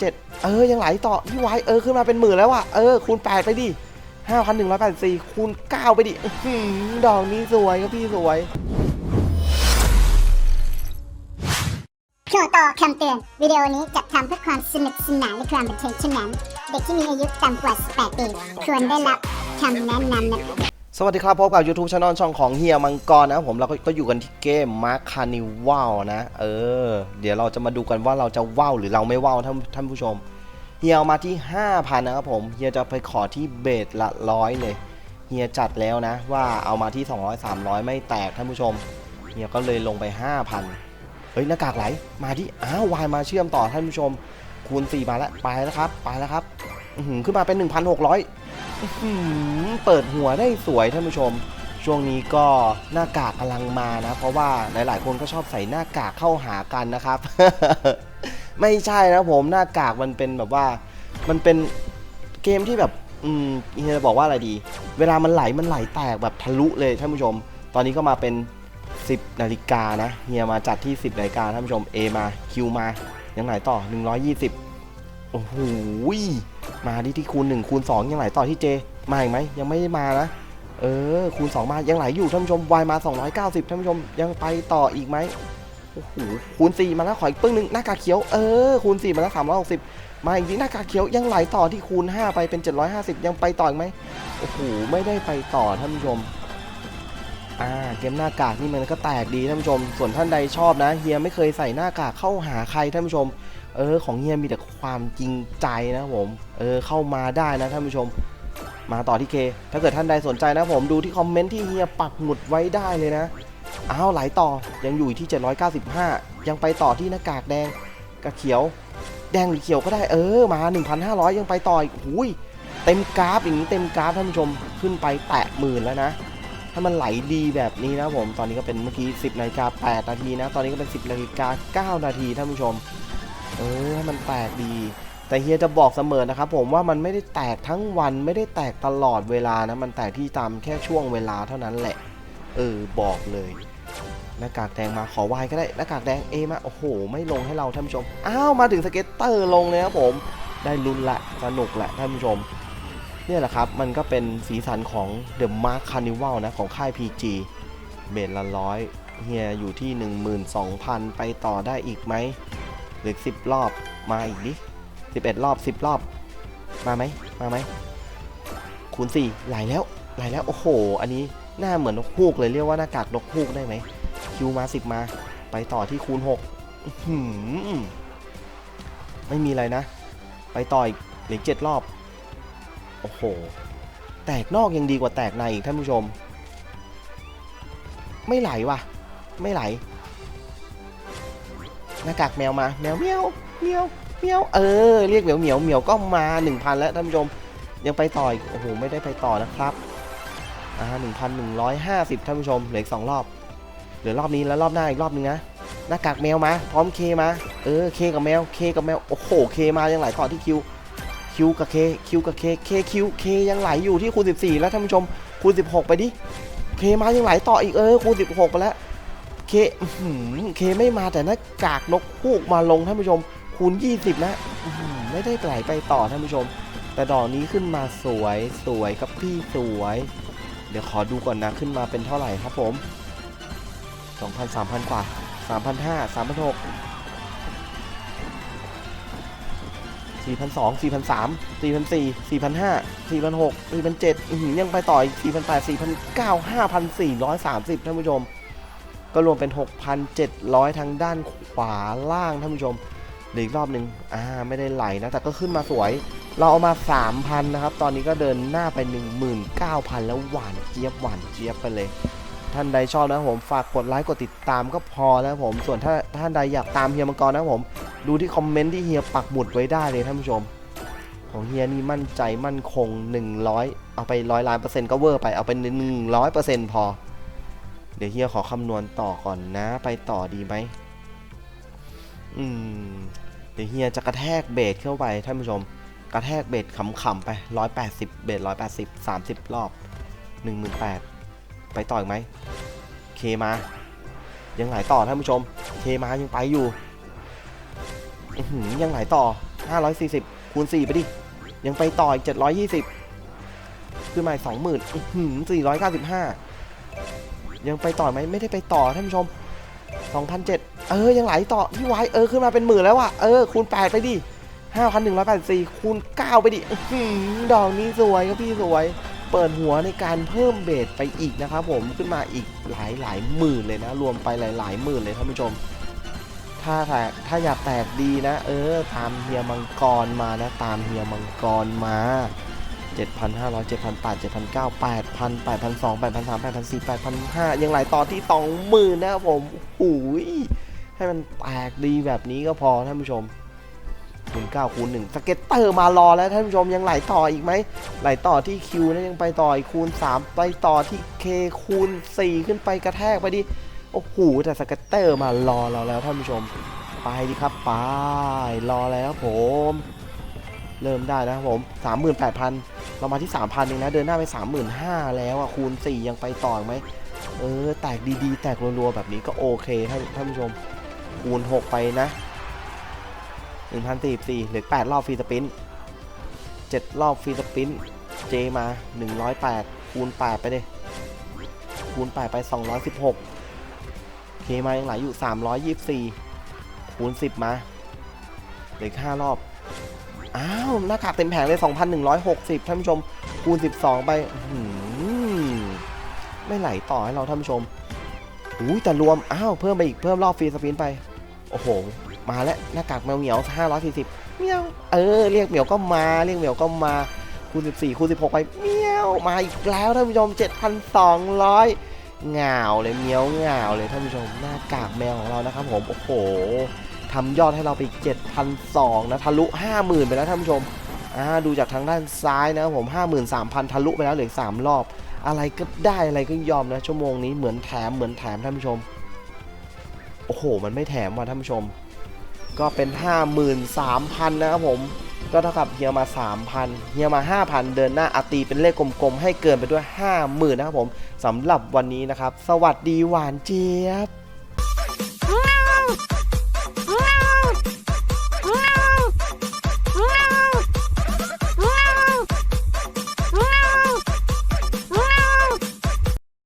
เจ็ดเออ ยังไหลต่อพี่ไว้เออ ขึ้นมาเป็นหมื่นแล้วว่ะ เออ คูณแปดไปดิห้าพันหนึ่งร้อยแปดสี่คูณเก้าไปดิอดอกนี้สวยครับพี่สวยช่วงต่อคำเตือน วิดีโอนี้จัดทำเพื่อความสนุกสนานและความบันเทิงเท่านั้น เด็กที่มีอายุต่ำกว่า 18 ปี ควรได้รับคำแนะนำนะครับ สวัสดีครับพบกับ YouTube Channel ช่องของเฮียมังกรนะครับผมเราก็ก็อยู่กันที่เกม Mark Carnival นะ เออ เดี๋ยวเราจะมาดูกันว่าเราจะว่าวหรือเราไม่ว่าวท่านท่านผู้ชม เฮียเอามาที่ 5,000 นะครับผมเฮียจะไปขอที่เบสละร้อยเลยเฮียจัดแล้วนะ ว่าเอามาที่ 200 300 ไม่แตกท่านผู้ชมเฮียก็เลยลงไป 5,000 เฮ้ยหน้ากากไหลมาที่อ้าววายมาเชื่อมต่อท่านผู้ชม คูณ 4 มาแล้วไปแล้วครับ ไปแล้วครับขึ้นมาเป็น 1,600อื้อหือ เปิดหัวได้สวยท่านผู้ชม ช่วงนี้ก็หน้ากากกำลังมานะ เพราะว่าหลายๆคนก็ชอบใส่หน้ากากเข้าหากันนะครับ ไม่ใช่นะผมหน้ากากมันเป็นแบบว่า มันเป็นเกมที่แบบ อืมเฮียบอกว่าอะไรดี เวลามันไหลมันไหลแตกแบบทะลุเลยท่านผู้ชม ตอนนี้ก็มาเป็น 10นาฬิกานะเฮียมาจัดที่ 10นาฬิกาท่านผู้ชม A มา Q มายังไหลต่อ 120 โอ้โห มาที่ที่คูณ1คูณ2ยังไหลต่อที่ J มาอีกไหมยังไม่ได้มานะเออคูณ2มายังไหลอยู่ท่านผู้ชม Y มา 290ท่านผู้ชมยังไปต่ออีกไหมโอ้โหคูณ4มาแล้วขออีกปึ้งหนึ่งหน้ากากเขียวเออคูณ4มาแล้ว360มาอีกทีหน้ากากเขียวยังไหลต่อที่คูณ 5 ไปเป็น 750 ยังไปต่ออีกไหมโอ้โหไม่ได้ไปต่อท่านผู้ชมอ่าเกมหน้ากากนี่มันก็แตกดีท่านผู้ชม ส่วนท่านใดชอบนะเฮียไม่เคยใส่หน้ากากเข้าหาใครท่านผู้ชม เออของเฮียมีแต่ความจริงใจนะผม เออเข้ามาได้นะท่านผู้ชม มาต่อที่เค ถ้าเกิดท่านใดสนใจนะผมดูที่คอมเมนต์ที่เฮียปักหมุดไว้ได้เลยนะอ้าวไหลต่อยังอยู่ที่ 795 ยังไปต่อที่หน้ากากแดงกับเขียว แดงหรือเขียวก็ได้เออมา 1,500 ยังไปต่ออีกหุยเต็มกราฟอย่างนี้เต็มกราฟท่านผู้ชมขึ้นไปแตะหมื่นแล้วนะถ้ามันไหลดีแบบนี้นะผมตอนนี้ก็เป็นเมื่อกี้ 10นาฬิกา8นาทีนะ ตอนนี้ก็เป็น 10นาฬิกา9นาทีท่านผู้ชม เออให้มันแตกดี แต่เฮียจะบอกเสมอนะครับผมว่ามันไม่ได้แตกทั้งวันไม่ได้แตกตลอดเวลานะ มันแตกที่ตามแค่ช่วงเวลาเท่านั้นแหละ เออบอกเลยหน้ากากแดงมาขอวายก็ได้หน้ากากแดงเอมาโอ้โห ไม่ลงให้เราท่านผู้ชมอ้าวมาถึงสเก็ตเตอร์ลงเลยครับผมได้ลุ้นละสนุกละท่านผู้ชมเนี่ยแหละครับ มันก็เป็นสีสันของ The Mark Carnival นะ ของค่าย PG เบสละร้อยเฮียอยู่ที่ 12,000 ไปต่อได้อีกไหม หลือ10รอบมาอีกดิ11รอบ10รอบ มาไหมมาไหมคูณ4ไหลแล้วไหลแล้วโอ้โห อันนี้หน้าเหมือนนกฮูกเลยเรียกว่าหน้ากากนกฮูกได้ไหมคิวมา10มา ไปต่อที่คูณหือไม่มีอะไรนะ ไปต่ออีกเหลือ7รอบ โอ้โห แตกนอกยังดีกว่าแตกในอีกท่านผู้ชม ไม่ไหลว่ะ ไม่ไหล หน้ากากแมวมาแมวเมียวเมียวเมียวเออเรียกเหมียวเหมียวเหมียวก็มา1,000แล้วท่านผู้ชมยังไปต่ออีกโอ้โหไม่ได้ไปต่อนะครับอ่า1,150ท่านผู้ชมเหลืออีกสองรอบเหลือรอบนี้แล้วรอบหน้าอีกรอบนึงนะหน้ากากแมวมา พร้อมเคมาเออเคกับแมวเคกับแมวโอ้โหเคมายังไหลต่อที่คิวคิวกับเคคิวกับเคเคคิวเคยังไหลอยู่ที่คูณ14 แล้วท่านผู้ชมคูณ16 ไปดิเคมายังไหลต่ออีกเออคูณ16 ไปแล้ว เคเคไม่มาแต่หน้ากากนกฮูกมาลงท่านผู้ชม คูณ 20แล้วอื้อหือไม่ได้ไหลไปต่อท่านผู้ชม แต่ดอกนี้ขึ้นมาสวยสวยครับพี่สวย เดี๋ยวขอดูก่อนนะขึ้นมาเป็นเท่าไหร่ครับผม 2,000 3,000 กว่า 3,500 3,600สี่พันสองสี่พันสามสี่พันสี่สี่พันห้าสี่พันหกสี่พันเจ็ดยังไปต่ออีกสี่พันแปดสี่พันเก้าห้าพันสี่ร้อยสามสิบท่านผู้ชม ก็รวมเป็นหกพันเจ็ดร้อยทางด้านขวาล่างท่านผู้ชมเหลืออีกรอบหนึ่งอ่าไม่ได้ไหลนะ แต่ก็ขึ้นมาสวย เราเอามาสามพันนะครับ ตอนนี้ก็เดินหน้าไปหนึ่งหมื่นเก้าพันแล้วหวานเจี๊ยบหวานเจี๊ยบไปเลย ท่านใดชอบนะผมฝากกดไลค์กดติดตามก็พอแล้วผม ส่วนถ้าท่านใดอยากตามเฮียมังกรนะผม ดูที่คอมเมนต์ที่เฮียปักหมุดไว้ได้เลยท่านผู้ชม ของเฮียนี่มั่นใจมั่นคง 100 เอาไปร้อยล้านเปอร์เซ็นต์ก็เวอร์ไปเอาเป็น100เปอร์เซ็นต์พอ ดี๋ยวเฮียขอคำนวณต่อก่อนนะ ไปต่อดีไหมอืม เดี๋ยวเฮียจะกระแทกเบสเข้าไปท่านผู้ชม กระแทกเบสขำๆไป 180 เบส180 30 รอบ 18,000 ไปต่ออีกไหม เคมา ยังไหลต่อท่านผู้ชม เคมายังไปอยู่อื้อหือยังไหลต่อ 540 คูณ 4 ไปดิ ยังไปต่ออีก 720 ขึ้นมาอีก20,000อื้อหือ495 ยังไปต่อไหมไม่ได้ไปต่อท่านผู้ชม2,007 เออ ยังไหลต่อพี่ไว้เออ ขึ้นมาเป็นหมื่นแล้วอะเออ คูณ 8 ไปดิ 5,184 คูณ 9 ไปดิดอกนี้สวยครับพี่สวย เปิดหัวในการเพิ่มเบสไปอีกนะครับผมขึ้นมาอีกหลายหลายหมื่นเลยนะ รวมไปหลายหลายหมื่นเลยท่านผู้ชม ถ้าแตกถ้าอยากแตกดีนะ เออ ตามเฮียมังกรมานะ ตามเฮียมังกรมา 7,500 7,800 7,900 8,000 8,200 8,300 8,400 8,500ยังไหลต่อที่ 20,000 นะครับผมโอ้ยให้มันแตกดีแบบนี้ก็พอท่านผู้ชมคูณ9คูณ1สเก็ตเตอร์มารอแล้วท่านผู้ชมยังไหลต่ออีกไหมไหลต่อที่ Q นะยังไปต่ออีกคูณ 3 ไปต่อที่ K คูณ 4 ขึ้นไปกระแทกไปดิโอ้โหแต่สเก็ตเตอร์มารอเราแล้วท่านผู้ชมไปดิครับไปรอแล้วผม เริ่มได้นะครับผม 38,000 เรามาที่ 3,000เองนะ เดินหน้าไป 35,000 แล้วอะ คูณ 4 ยังไปต่อไหม เออ แตกดีๆ แตกรัวๆ แบบนี้ก็โอเคท่านท่านผู้ชม คูณ 6 ไปนะ1,044เหลือ 8 รอบฟรีสปิน7 รอบฟรีสปินเจมา 108 คูณ 8 ไปเลยคูณ 8 ไป 216เคมายังไหลอยู่ 324 คูณ 10 มาเหลือ5รอบ อ้าวหน้ากากเต็มแผงเลย 2,160 ท่านผู้ชม คูณ 12 ไปไม่ไหลต่อให้เราท่านผู้ชมอุ้ยแต่รวม อ้าว เพิ่มไปอีกเพิ่มรอบฟรีสปินไป โอ้โห มาแล้วหน้ากากแมวเหมียว 540เมียวเออ เรียกเหมียวก็มาเรียกเหมียวก็มาคูณ 14คูณ 16 ไปเมียวมาอีกแล้วท่านผู้ชม 7,200เหงาเลยเมียวเหงาเลยท่านผู้ชมหน้ากากแมวของเรานะครับผมโอ้โห ทำยอดให้เราไปอีก7,200นะทะลุ 50,000 ไปแล้วท่านผู้ชมอ่าดูจากทางด้านซ้ายนะครับผม 53,000 ทะลุไปแล้วเหลือ3รอบ อะไรก็ได้อะไรก็ยอมนะชั่วโมงนี้เหมือนแถมเหมือนแถมท่านผู้ชม โอ้โห มันไม่แถมว่ะท่านผู้ชม ก็เป็น 53,000 นะครับผมก็เท่ากับเฮียมา 3,000เฮียมา 5,000 เดินหน้าอาตีเป็นเลขกลมๆ ให้เกินไปด้วย 50,000 นะครับผมสำหรับวันนี้นะครับ สวัสดีหวานเจี๊ยบ